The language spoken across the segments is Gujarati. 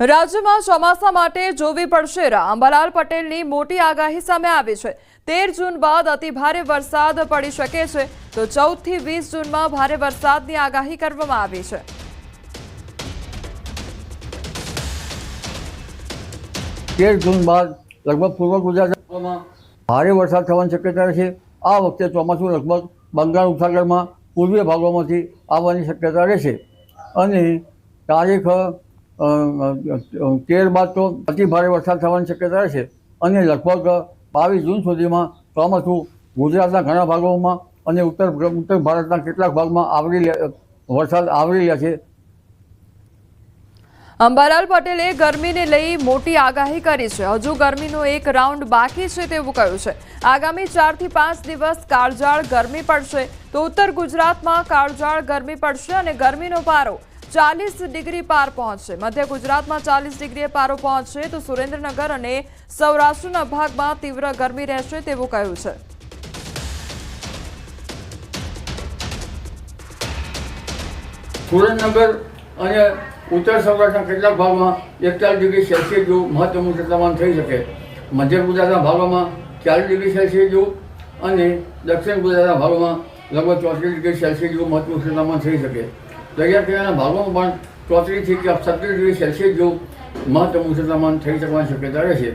રાજ્યમાં ચોમાસા માટે જોવી પડશે રાહ. અંબાલાલ પટેલની મોટી આગાહી સામે આવી છે. તેર જૂન બાદ અતિ ભારે વરસાદ પડી શકે છે. તો ચૌદથી વીસ જૂનમાં ભારે વરસાદની આગાહી કરવામાં આવી છે. તેર જૂન બાદ લગભગ પૂર્વ ગુજરાતમાં ભારે વરસાદ થવાની શક્યતા છે. આ વખતે ચોમાસું લગભગ બંગાળ ઉપસાગરમાં પૂર્વીય ભાગોમાંથી આવવાની શક્યતા રહેશે. અને તારીખ તેર બાદ તો અતિ ભારે વરસાદ થવાની શક્યતા રહેશે અને લગભગ બાવીસ જૂન સુધીમાં ચોમાસું ગુજરાતના ઘણા ભાગોમાં અને ઉત્તર ઉત્તર ભારતના કેટલાક ભાગમાં આવરી લે, વરસાદ આવરી લે છે. અંબાલાલ પટેલે ગરમીને લઈ મોટી આગાહી કરી છે. હજુ ગરમીનો એક રાઉન્ડ બાકી છે તેવું કહ્યું છે. આગામી ચારથી પાંચ દિવસ કાળજાળ ગરમી પડશે તો ઉત્તર ગુજરાતમાં કાળજાળ ગરમી પડશે અને ગરમીનો પારો ચાલીસ ડિગ્રી પાર પહોંચશે. મધ્ય ગુજરાતમાં ચાલીસ ડિગ્રીએ પારો પહોંચશે તો સુરેન્દ્રનગર અને સૌરાષ્ટ્રના ભાગમાં તીવ્ર ગરમી રહેશે તેવું કહ્યું છે. સુરેન્દ્રનગર અને ઉત્તર સૌરાષ્ટ્રના કેટલાક ભાગમાં એકતાલીસ ડિગ્રી સેલ્સિયસ જેવું મહત્તમ તાપમાન થઈ શકે. મધ્ય ગુજરાતના ભાગોમાં ચાલીસ ડિગ્રી સેલ્સિયસ જેવું અને દક્ષિણ ગુજરાતના ભાગોમાં લગભગ ચોત્રીસ ડિગ્રી સેલ્સિયસ જેવું મહત્તમ તાપમાન થઈ શકે. દરિયા કિનારાના ભાગોમાં પણ ચોત્રીસથી કે છત્રીસ ડિગ્રી સેલ્સિયસ જેવું મહત્તમ તાપમાન થઈ શકવાની શક્યતા રહેશે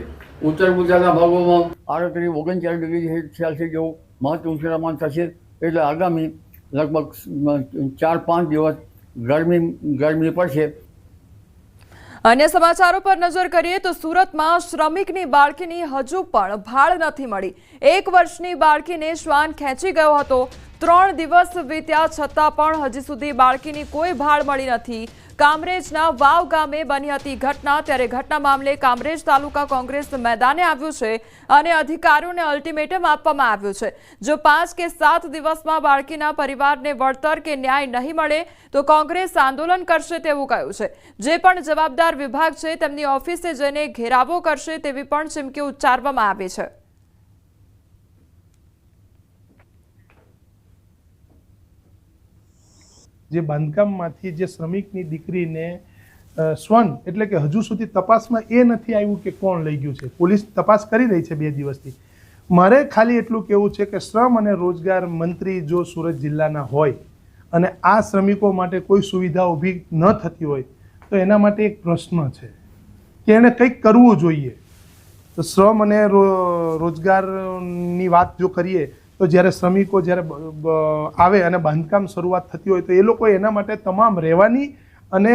ઉત્તર ગુજરાતના ભાગોમાં આડત્રીસ ઓગણચાલીસ ડિગ્રી સેલ્સિયસ જેવું મહત્તમ તાપમાન થશે એટલે આગામી લગભગ ચાર પાંચ દિવસ ગરમી ગરમી પડશે. અન્ય સમાચારો પર નજર કરીએ તો સુરતમાં શ્રમિકની બાળકીની હજુ પણ ભાળ નથી મળી. એક વર્ષની બાળકીને શ્વાન ખેંચી ગયો હતો. ત્રણ દિવસ વીત્યા છતાં પણ હજી સુધી બાળકીની કોઈ ભાળ મળી નથી. કામરેજના વાવ ગામે બની હતી ઘટના. ત્યારે ઘટના મામલે કામરેજ તાલુકા કોંગ્રેસ મેદાને આવ્યું છે અને અધિકારીઓને અલ્ટિમેટમ આપવામાં આવ્યું છે. જો પાંચ કે સાત દિવસમાં બાળકીના પરિવારને વળતર કે ન્યાય નહીં મળે, તો કોંગ્રેસ આંદોલન કરશે તેવું કહ્યું છે. જે પણ જવાબદાર વિભાગ છે, તેમની ઓફિસે જઈને ઘેરાવો કરશે તેવી પણ ચીમકી ઉચ્ચારવામાં આવી છે. જે બાંધકામમાંથી જે શ્રમિકની દીકરીને સ્વન એટલે કે હજુ સુધી તપાસમાં એ નથી આવ્યું કે કોણ લઈ ગયું છે. પોલીસ તપાસ કરી રહી છે બે દિવસથી. મારે ખાલી એટલું કહેવું છે કે શ્રમ અને રોજગાર મંત્રી જો સુરત જિલ્લાના હોય અને આ શ્રમિકો માટે કોઈ સુવિધા ઊભી ન થતી હોય, તો એના માટે એક પ્રશ્ન છે કે એણે કંઈક કરવું જોઈએ. તો શ્રમ અને રોજગારની વાત જો કરીએ તો જ્યારે શ્રમિકો જ્યારે આવે અને બાંધકામ શરૂઆત થતી હોય તો એ લોકો એના માટે તમામ રહેવાની અને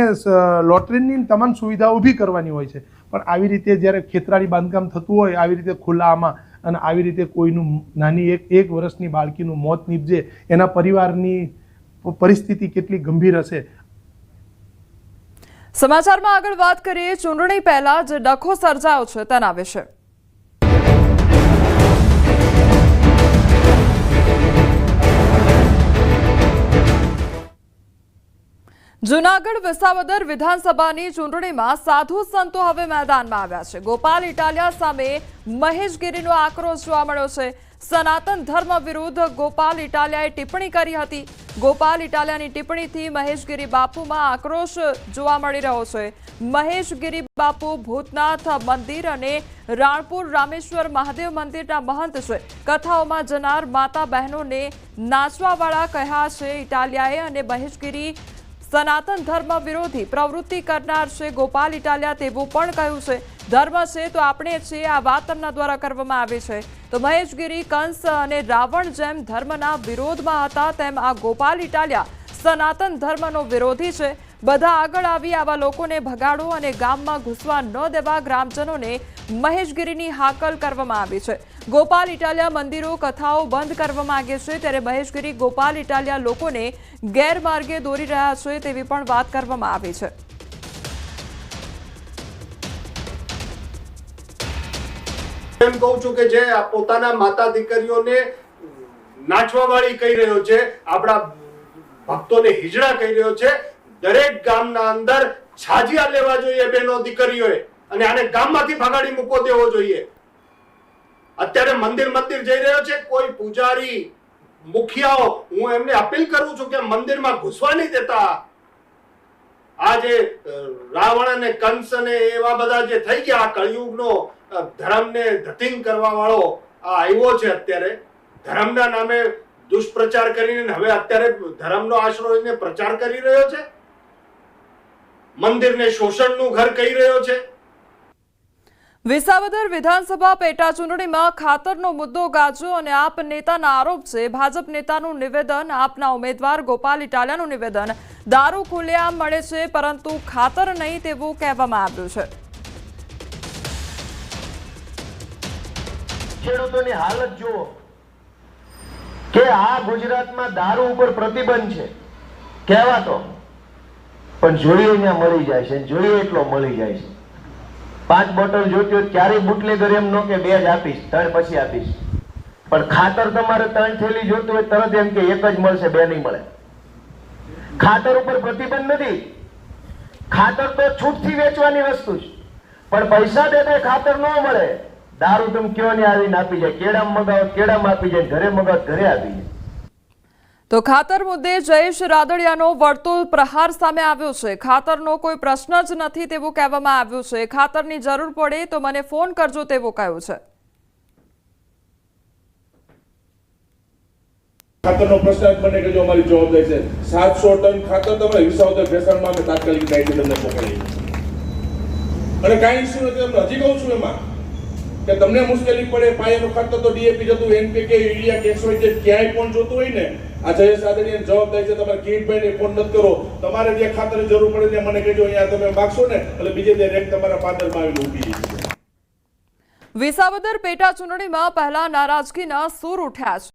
લોટરીની તમામ સુવિધા ઊભી કરવાની હોય છે. પણ આવી રીતે જ્યારે ખેતરાળી બાંધકામ થતું હોય, આવી રીતે ખુલ્લામાં અને આવી રીતે કોઈનું નાની એક એક વર્ષની બાળકીનું મોત નીપજે, એના પરિવારની પરિસ્થિતિ કેટલી ગંભીર હશે? સમાચારમાં આગળ વાત કરીએ, ચૂંટણી પહેલા જે ડખો સર્જાયો છે, તેના વિશે. જૂનાગઢ વિસાવદર વિધાનસભાની ચૂંટણીમાં સાધુ સંતો હવે મેદાનમાં આવ્યા છે. ગોપાલ ઇટાલિયા સામે મહેશગીરીનો આક્રોશ જોવા મળ્યો છે. સનાતન ધર્મ વિરુદ્ધ ગોપાલ ઇટાલિયાએ ટિપ્પણી કરી હતી. ગોપાલ ઇટાલિયાની ટિપ્પણીથી મહેશગીરી બાપુમાં આક્રોશ જોવા મળી રહ્યો છે. મહેશગીરી બાપુ ભૂતનાથ મંદિર અને રાણપુર રામેશ્વર મહાદેવ મંદિરના મહંત છે. કથાઓમાં જનાર માતા બહેનોને નાચવાવાળા કહ્યા છે ઇટાલિયાએ અને મહેશગીરી સનાતન ધર્મ વિરોધી પ્રવૃત્તિ કરનાર છે ગોપાલ ઇટાલિયા તેવું પણ કહ્યું છે. ધર્મ છે તો આપણે છીએ. આ વાત તેમના દ્વારા કરવામાં આવી છે. તો મહેશગીરી, કંસ અને રાવણ જેમ ધર્મના વિરોધમાં હતા, તેમ આ ગોપાલ ઇટાલિયા સનાતન ધર્મનો વિરોધી છે. બધા આગળ આવી આવા લોકોને ભગાડો અને ગામમાં ઘૂસવા ન દેવા ગ્રામજનોને મહેશગીરીની હાકલ કરવામાં આવી છે. ગોપાલ ઇટાલિયા મંદિરો, કથાઓ બંધ કરવા માંગે છે ત્યારે મહેશગીરી ગોપાલ ઇટાલિયા લોકોને ગેરમાર્ગે દોરી રહ્યા છે તેવી પણ વાત કરવામાં આવી છે. એમ કહું છું કે જે પોતાના માતા દીકરીઓને નાચવા વાળી કહી રહ્યો છે, આપણા ભક્તોને હિજડા કહી રહ્યો છે, દરેક ગામના અંદર છાજિયા લેવા જોઈએ બહેનો દીકરીઓએ. અને આને ગામમાંથી ભગાડી મૂકો દેવો જોઈએ. અત્યારે મંદિર મંદિર જઈ રહ્યો છે, કોઈ પૂજારી, મુખિયાઓ, હું એમને અપીલ કરું છું કે મંદિરમાં ઘૂસવા નહીં દેતા. આ જે રાવણ અને કંસ અને એવા બધા જે થઈ ગયા કળિયુગનો ધર્મને ધતિંગ કરવા વાળો આ આવ્યો છે અત્યારે. ધર્મના નામે દુષ્પ્રચાર કરીને હવે અત્યારે ધર્મનો આશરો પ્રચાર કરી રહ્યો છે. મંદિરને શોષણનું ઘર કહી રહ્યો છે. વિસાવદર વિધાનસભા પેટા ચૂંટણીમાં ખાતરનો મુદ્દો ગાજ્યો અને આપ નેતાના આરોપ છે. ભાજપ નેતાનું નિવેદન, આપના ઉમેદવાર ગોપાલ ઇટાલિયાનું નિવેદન. દારૂ ખુલ્લેઆમ મળે છે, પરંતુ ખાતર નહીં તેવું કહેવામાં આવ્યું છે. ખેડૂતોની હાલત જુઓ. કે આ ગુજરાતમાં દારૂ ઉપર પ્રતિબંધ છે. કહેવાતો. પણ ત્યાં મળી જાય છે જોઈએ એટલો મળી જાય છે. પાંચ બોટલ જોતી હોય ક્યારેય બુટલેગર એમ નો કે બે જ આપીશ, ત્રણ પછી આપીશ. પણ ખાતર તમારે ત્રણ થેલી જોતું હોય તરત એમ કે એક જ મળશે, બે નહીં મળે. ખાતર ઉપર પ્રતિબંધ નથી. ખાતર તો છૂટથી વેચવાની વસ્તુ છે. પણ પૈસા દે તો ખાતર ન મળે. દારૂ તમે કયો ને આવીને આપી જાય, કેળામાં મગાવો, કેળામાં આપી જાય, ઘરે મગાવો, ઘરે આપી જાય. તો ખાતર મુદ્દે જયેશ રાદડિયાનો વર્તુળ પ્રહાર સામે આવ્યો છે. ખાતરનો કોઈ પ્રશ્ન જ નથી તેવું કહેવામાં આવ્યું છે. ખાતરની જરૂર પડે તો મને ફોન કરજો તેવું કહ્યું છે. ખાતરનો પ્રશ્ન મને કે જો અમારી જવાબદારી છે. સાતસો ટન ખાતર તમારે વિસાવદર ભેસાણમાં અમે તાત્કાલિક દાયિત્વ તમને મોકલીએ અને કાંઈ ઇસ્યુ નથી તમને હજી કહું છું એમાં કે તમને મુશ્કેલી પડે, પાયાનું ખાતર તો ડીએપી જતું એનપીકે યુરિયા હોય જે ક્યાંય પણ જોતું હોય ને આ જયેશ આદરણીય જવાબદારી છે તમારે કિરીટભાઈને ફોન નથી કરો તમારે જે ખાતરની જરૂર પડે ત્યાં મને કહેજો, અહીંયા તમે માગશો ને, એટલે બીજે તે રેક તમારા પાદરમાં આવીને ઊભી છે. વિસાવદર પેટા ચૂંટણીમાં પહેલા નારાજગીના સૂર ઉઠ્યા છે.